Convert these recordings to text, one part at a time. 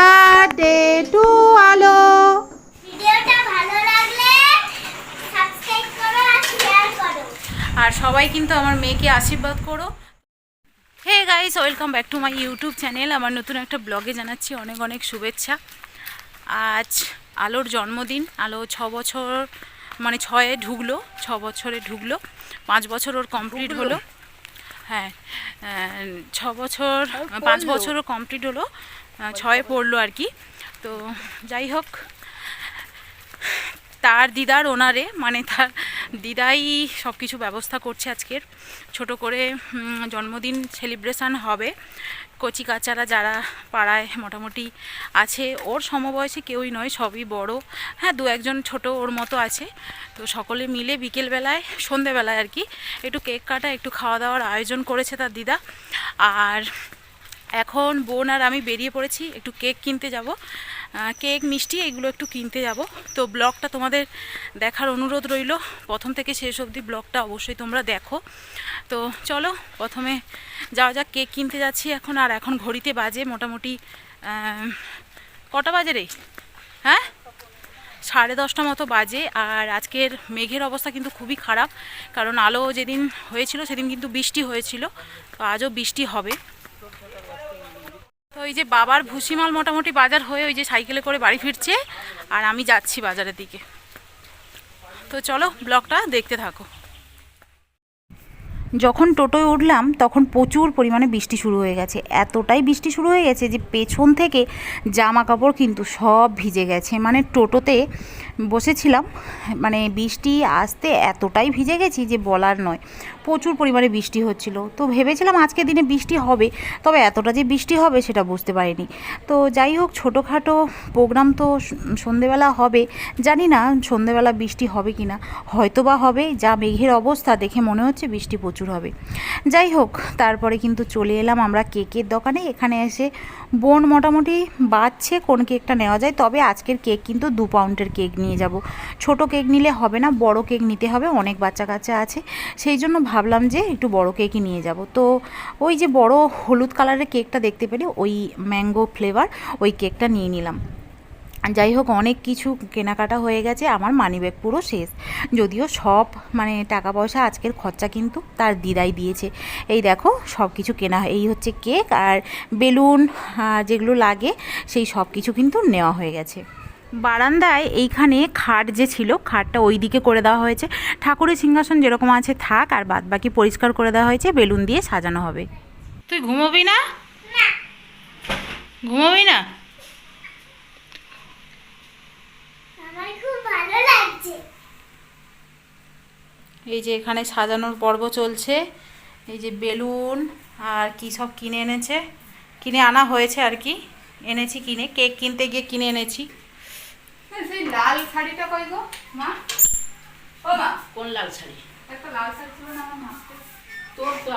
Birthday to আলো ভিডিওটা ভালো লাগলে সাবস্ক্রাইব করো আর শেয়ার করো। আর সবাই কিন্তু আমার মেয়েকে আশীর্বাদ করো। Hey guys welcome back to my YouTube channel আমার নতুন একটা ব্লগে জানাচ্ছি অনেক অনেক শুভেচ্ছা। আজ আলোর জন্মদিন। আলো ছ বছর মানে ছয়ে ঢুকলো ছ বছরে ঢুকলো। পাঁচ বছর ওর কমপ্লিট হলো। হ্যাঁ ছ বছর পাঁচ বছরও কমপ্লিট হলো। ছয়ে পড়ল আর কি। তো যাই হোক, তার দিদার ওনারে মানে তার দিদাই সব কিছু ব্যবস্থা করছে আজকের। ছোট করে জন্মদিন সেলিব্রেশান হবে। কচি কাচারা যারা পাড়ায় মোটামুটি আছে, ওর সমবয়সী কেউই নয়, সবই বড়। হ্যাঁ দু একজন ছোট ওর মতো আছে। তো সকলে মিলে বিকেলবেলায় সন্ধেবেলায় আর কি, একটু কেক কাটা, একটু খাওয়া দাওয়ার আয়োজন করেছে তার দিদা। আর এখন বোন আর আমি বেরিয়ে পড়েছি, একটু কেক কিনতে যাব। কেক, মিষ্টি এগুলো একটু কিনতে যাব। তো ব্লগটা তোমাদের দেখার অনুরোধ রইল। প্রথম থেকে শেষ অবধি ব্লগটা অবশ্যই তোমরা দেখো। তো চলো, প্রথমে যাওয়া যাক, কেক কিনতে যাচ্ছি এখন। আর এখন ঘড়িতে বাজে মোটামুটি কটা বাজে রে? হ্যাঁ? সাড়ে দশটা মতো বাজে। আর আজকের মেঘের অবস্থা কিন্তু খুবই খারাপ। কারণ আলো যেদিন হয়েছিল, সেদিন কিন্তু বৃষ্টি হয়েছিল। তো আজও বৃষ্টি হবে। তো ওই যে বাবার ভুসিমাল মোটামুটি বাজার হয়ে ওই যে সাইকেলে করে বাড়ি ফিরছে, আর আমি যাচ্ছি বাজারের দিকে। তো চলো ব্লগটা দেখতে থাকো। যখন টোটোয় উঠলাম, তখন প্রচুর পরিমাণে বৃষ্টি শুরু হয়ে গেছে। এতটাই বৃষ্টি শুরু হয়ে গেছে যে পেছন থেকে জামা কাপড় কিন্তু সব ভিজে গেছে। মানে টোটোতে বসেছিলাম মানে বৃষ্টি আসতে এতটাই ভিজে গেছি যে বলার নয়, প্রচুর পরিমাণে বৃষ্টি হচ্ছিল। তো ভেবেছিলাম আজকে দিনে বৃষ্টি হবে, তবে এতটা যে বৃষ্টি হবে সেটা বুঝতে পারিনি। তো যাই হোক, ছোটোখাটো প্রোগ্রাম তো সন্ধেবেলা হবে। জানি না সন্ধেবেলা বৃষ্টি হবে কি না হয়তো বা হবে। যা মেঘের অবস্থা দেখে মনে হচ্ছে বৃষ্টি প্রচুর। হবে। যাই হোক, তারপরে কিন্তু চলে এলাম আমরা কেকের দোকানে। এখানে এসে বোন মোটামুটি বাজছে কোন কেকটা নেওয়া যায়। তবে আজকের কেক কিন্তু দু পাউন্ডের কেক নিয়ে যাব। ছোট কেক নিলে হবে না, বড় কেক নিতে হবে, অনেক বাচ্চা কাচ্চা আছে। সেই জন্য ভাবলাম যে একটু বড় কেকই নিয়ে যাব। তো ওই যে বড় হলুদ কালারের কেকটা দেখতে পেলে, ওই ম্যাঙ্গো ফ্লেভার, ওই কেকটা নিয়ে নিলাম। যাই হোক অনেক কিছু কেনাকাটা হয়ে গেছে আমার মানিব্যাগ পুরো শেষ। যদিও সব মানে টাকা পয়সা আজকের খরচা কিন্তু তার দিদাই দিয়েছে। এই দেখো সব কিছু কেনা এই হচ্ছে কেক আর বেলুন যেগুলো লাগে সেই সব কিছু কিন্তু নেওয়া হয়ে গেছে। বারান্দায় এইখানে খাট যে ছিল খাটটা ওই দিকে করে দেওয়া হয়েছে। ঠাকুরের সিংহাসন যেরকম আছে থাক আর বাদ বাকি পরিষ্কার করে দেওয়া হয়েছে বেলুন দিয়ে সাজানো হবে। তুই ঘুমোবি না। ঘুমোবি না আমার খুব ভালো লাগছে এই যে এখানে সাজানোর পর্ব চলছে। এই যে বেলুন আর কি সব কিনে এনেছে। কিনে আনা হয়েছে আর কি। এনেছি কিনে কেক কিনতে গিয়ে কিনে এনেছি। সেই লাল শাড়িটা কই গো মা? ও মা। কোন লাল শাড়ি? একটা লাল শাড়ি ছিল না আমার মা তোর তো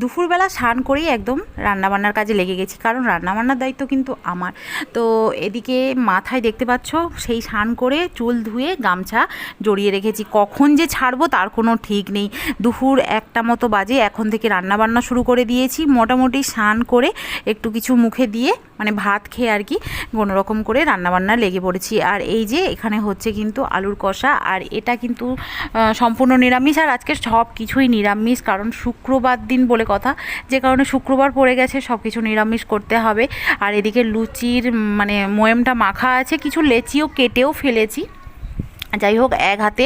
দুপুরবেলা স্নান করেই একদম রান্নাবান্নার কাজে লেগে গেছি, কারণ রান্নাবান্নার দায়িত্ব কিন্তু আমার। তো এদিকে মাথায় দেখতে পাচ্ছ, সেই স্নান করে চুল ধুয়ে গামছা জড়িয়ে রেখেছি। কখন যে ছাড়বো তার কোনো ঠিক নেই। দুপুর একটা মতো বাজে, এখন থেকে রান্নাবান্না শুরু করে দিয়েছি। মোটামুটি স্নান করে একটু কিছু মুখে দিয়ে মানে ভাত খেয়ে আর কি রকম করে রান্নাবান্না লেগে পড়েছি। আর এই যে এখানে হচ্ছে কিন্তু আলুর কষা, আর এটা কিন্তু সম্পূর্ণ নিরামিষ। আর আজকে সব কিছুই নিরামিষ, কারণ শুক্রবার দিন বলে কথা, যে কারণে শুক্রবার পড়ে গেছে সব কিছু নিরামিষ করতে হবে। আর এদিকে লুচির মানে ময়েমটা মাখা আছে, কিছু লেচিও কেটেও ফেলেছি। যাই হোক, এক হাতে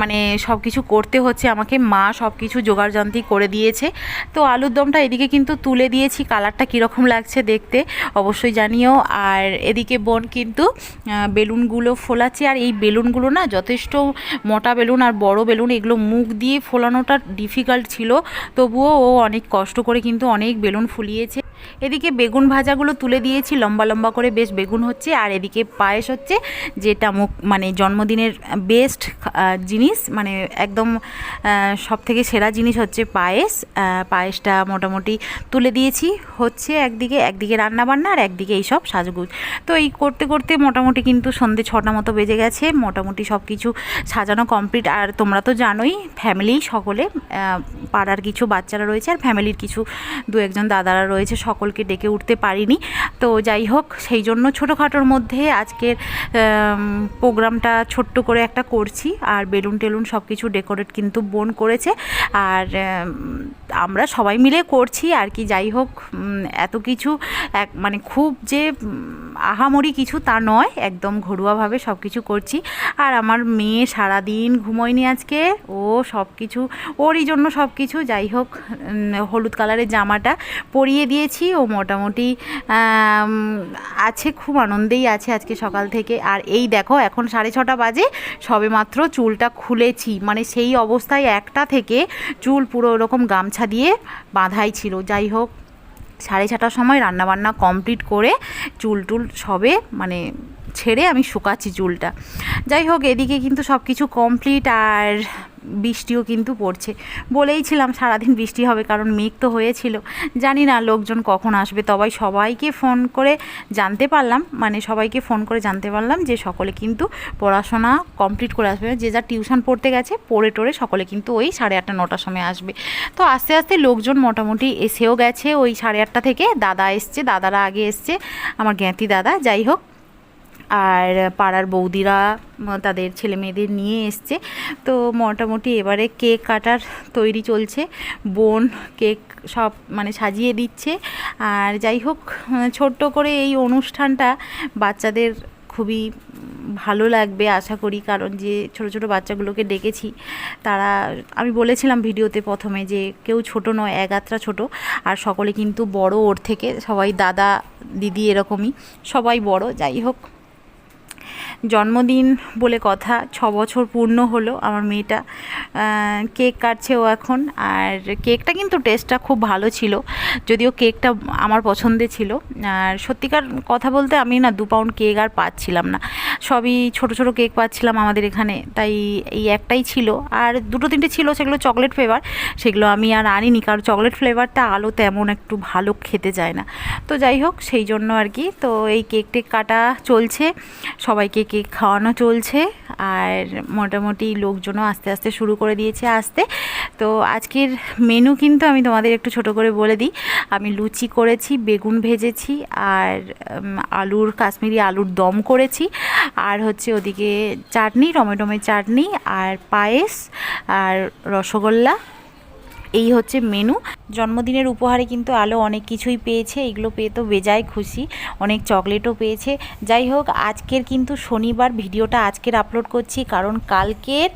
মানে সব কিছু করতে হচ্ছে আমাকে। মা সব কিছু জোগাড়যন্ত্রী করে দিয়েছে। তো আলুর দমটা এদিকে কিন্তু তুলে দিয়েছি। কালারটা কীরকম লাগছে দেখতে অবশ্যই জানিও। আর এদিকে বোন কিন্তু বেলুনগুলো ফোলাচ্ছে। আর এই বেলুনগুলো না যথেষ্ট মোটা বেলুন আর বড় বেলুন। এগুলো মুখ দিয়ে ফোলানোটা ডিফিকাল্ট ছিল। তবুও ও অনেক কষ্ট করে কিন্তু অনেক বেলুন ফুলিয়েছে। এদিকে বেগুন ভাজাগুলো তুলে দিয়েছি, লম্বা লম্বা করে বেশ বেগুন হচ্ছে, আর এদিকে পায়েস হচ্ছে, যেটা মুখ মানে জন্মদিনের বেস্ট জিনিস মানে একদম সব থেকে সেরা জিনিস হচ্ছে পায়েস পায়েসটা মোটামুটি তুলে দিয়েছি, হচ্ছে একদিকে একদিকে রান্না বান্না আর একদিকে এইসব সাজগুজ। তো এই করতে করতে মোটামুটি কিন্তু সন্ধে ছটা মতো বেজে গেছে, মোটামুটি সব কিছু সাজানো কমপ্লিট আর তোমরা তো জানোই ফ্যামিলি সকলে পাড়ার কিছু বাচ্চারা রয়েছে, আর ফ্যামিলির কিছু দু একজন দাদারা রয়েছে, সকলে সকলকে ডেকে উঠতে পারিনি। তো যাই হোক, সেই জন্য ছোটোখাটোর মধ্যে আজকের প্রোগ্রামটা ছোট্ট করে একটা করছি। আর বেলুন টেলুন সব কিছু ডেকোরেট কিন্তু বোন করেছে। আর আমরা সবাই মিলে করছি। আর কি যাই হোক এত কিছু এক মানে খুব যে আহামরি কিছু তা নয়। একদম ঘরোয়াভাবে সব কিছু করছি। আর আমার মেয়ে সারাদিন ঘুমোয়নি আজকে। ও সব কিছু ওরই জন্য সব কিছু যাই হোক হলুদ কালারের জামাটা পরিয়ে দিয়েছি। মোটামুটি আছে, খুব আনন্দেই আছে আজকে সকাল থেকে। আর এই দেখো, এখন সাড়ে ছটা বাজে সবে মাত্র চুলটা খুলেছি। মানে সেই অবস্থায় একটা থেকে চুল পুরো ওরকম গামছা দিয়ে বাঁধাই ছিল। যাই হোক, সাড়ে ছটার সময় রান্নাবান্না কমপ্লিট করে চুল টুল সবে মানে ছেড়ে আমি শুকাচ্ছি চুলটা। যাই হোক, এদিকে কিন্তু সব কিছু কমপ্লিট। আর বৃষ্টিও কিন্তু পড়ছে। বলেইছিলাম সারাদিন বৃষ্টি হবে, কারণ মেঘ তো হয়েছিল। জানি না লোকজন কখন আসবে তবাই সবাইকে ফোন করে জানতে পারলাম মানে সবাইকে ফোন করে জানতে পারলাম যে সকলে কিন্তু পড়াশোনা কমপ্লিট করে আসবে। যে যা টিউশন পড়তে গেছে, পড়ে টোরে সকলে কিন্তু ওই সাড়ে আটটা, নটার সময় আসবে। তো আস্তে আস্তে লোকজন মোটামুটি এসেও গেছে ওই সাড়ে আটটা থেকে। দাদা এসছে, দাদারা আগে এসছে, আমার জ্ঞাতি দাদা, যাই হোক। আর পাড়ার বৌদিরা তাদের ছেলে মেয়েদের নিয়ে এসছে। তো মোটামুটি এবারে কেক কাটার তৈরি চলছে। বোন কেক সব মানে সাজিয়ে দিচ্ছে। আর যাই হোক ছোট্ট করে এই অনুষ্ঠানটা বাচ্চাদের খুবই ভালো লাগবে আশা করি। কারণ যে ছোট ছোট বাচ্চাগুলোকে ডেকেছি, তারা, আমি বলেছিলাম ভিডিওতে প্রথমে যে কেউ ছোট নয় এগাত্রা ছোট। আর সকলে কিন্তু বড় ওর থেকে। সবাই দাদা, দিদি এরকমই। সবাই বড়। যাই হোক জন্মদিন বলে কথা, ছ বছর পূর্ণ হলো আমার মেয়েটা। কেক কাটছে ও এখন, আর কেকটা কিন্তু টেস্টটা খুব ভালো ছিল, যদিও কেকটা আমার পছন্দের ছিল। আর সত্যিকার কথা বলতে আমি না দু পাউন্ড কেক আর পাচ্ছিলাম না। সবই ছোট ছোট কেক পাচ্ছিলাম আমাদের এখানে, তাই এই একটাই ছিল। আর দুটো তিনটে ছিল, সেগুলো চকলেট ফ্লেভার সেগুলো আমি আর আনিনি, কারণ চকলেট ফ্লেভারটা আলো তেমন একটু ভালো খেতে যায় না। তো যাই হোক, সেই জন্য আর কি, তো এই কেক টেক কাটা চলছে, সবাইকে কেক খাওয়ানো চলছে আর মোটামুটি লোকজনও আস্তে আস্তে শুরু করে দিয়েছে আসতে। তো আজকের মেনু কিন্তু আমি তোমাদের একটু ছোট করে বলে দিই। আমি লুচি করেছি, বেগুন ভেজেছি আর আলুর, কাশ্মীরি আলুর দম করেছি। আর হচ্ছে ওদিকে চাটনি টমেটোমের চাটনি আর পায়েস আর রসগোল্লা। এই হচ্ছে মেনু জন্মদিনের উপহারে কিন্তু আলো অনেক কিছুই পেয়েছে, এগুলো পেয়ে তো বেজায় খুশি, অনেক চকলেটও পেয়েছে। যাই হোক, আজকের কিন্তু শনিবার, ভিডিওটা আজকের আপলোড করছি, কারণ কালকের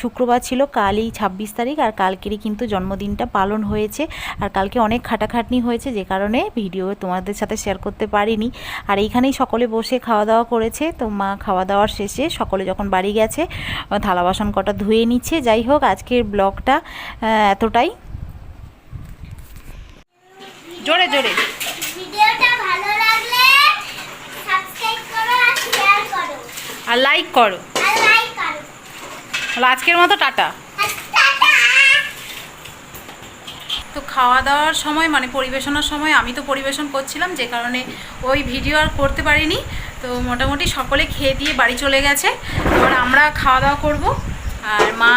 শুক্রবার ছিল কালই ছাব্বিশ তারিখ, আর কালকেরই কিন্তু জন্মদিনটা পালন হয়েছে, আর কালকে অনেক খাটাখাটনি হয়েছে, যে কারণে ভিডিও তোমাদের সাথে শেয়ার করতে পারিনি। আর এইখানেই সকলে বসে খাওয়া দাওয়া করেছে, তো মা খাওয়া দাওয়ার শেষে সকলে যখন বাড়ি গেছে থালা বাসন কটা ধুয়ে নিচ্ছে। যাই হোক, আজকের ব্লগটা এতটাই। জোরে জোরে। ভিডিওটা ভালো লাগলে সাবস্ক্রাইব করো আর শেয়ার করো। আর লাইক করো। আর লাইক করো। তাহলে আজকের মতো টাটা। তো খাওয়া দাওয়ার সময় মানে পরিবেশনার সময় আমি তো পরিবেশন করছিলাম যে কারণে ওই ভিডিও আর করতে পারিনি। তো মোটামুটি সকলে খেয়ে দিয়ে বাড়ি চলে গেছে। এবার আমরা খাওয়া দাওয়া করব। আর মা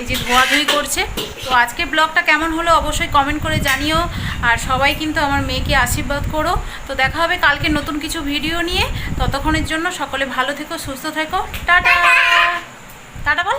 এই যে ধোয়াধুয়ি করছে, তো আজকে ব্লগটা কেমন হলো অবশ্যই কমেন্ট করে জানিও। আর সবাই কিন্তু আমার মেয়েকে আশীর্বাদ করো। তো দেখা হবে কালকে নতুন কিছু ভিডিও নিয়ে। ততক্ষণের জন্য সকলে ভালো থেকো, সুস্থ থেকো। টাটা! টাটা বল।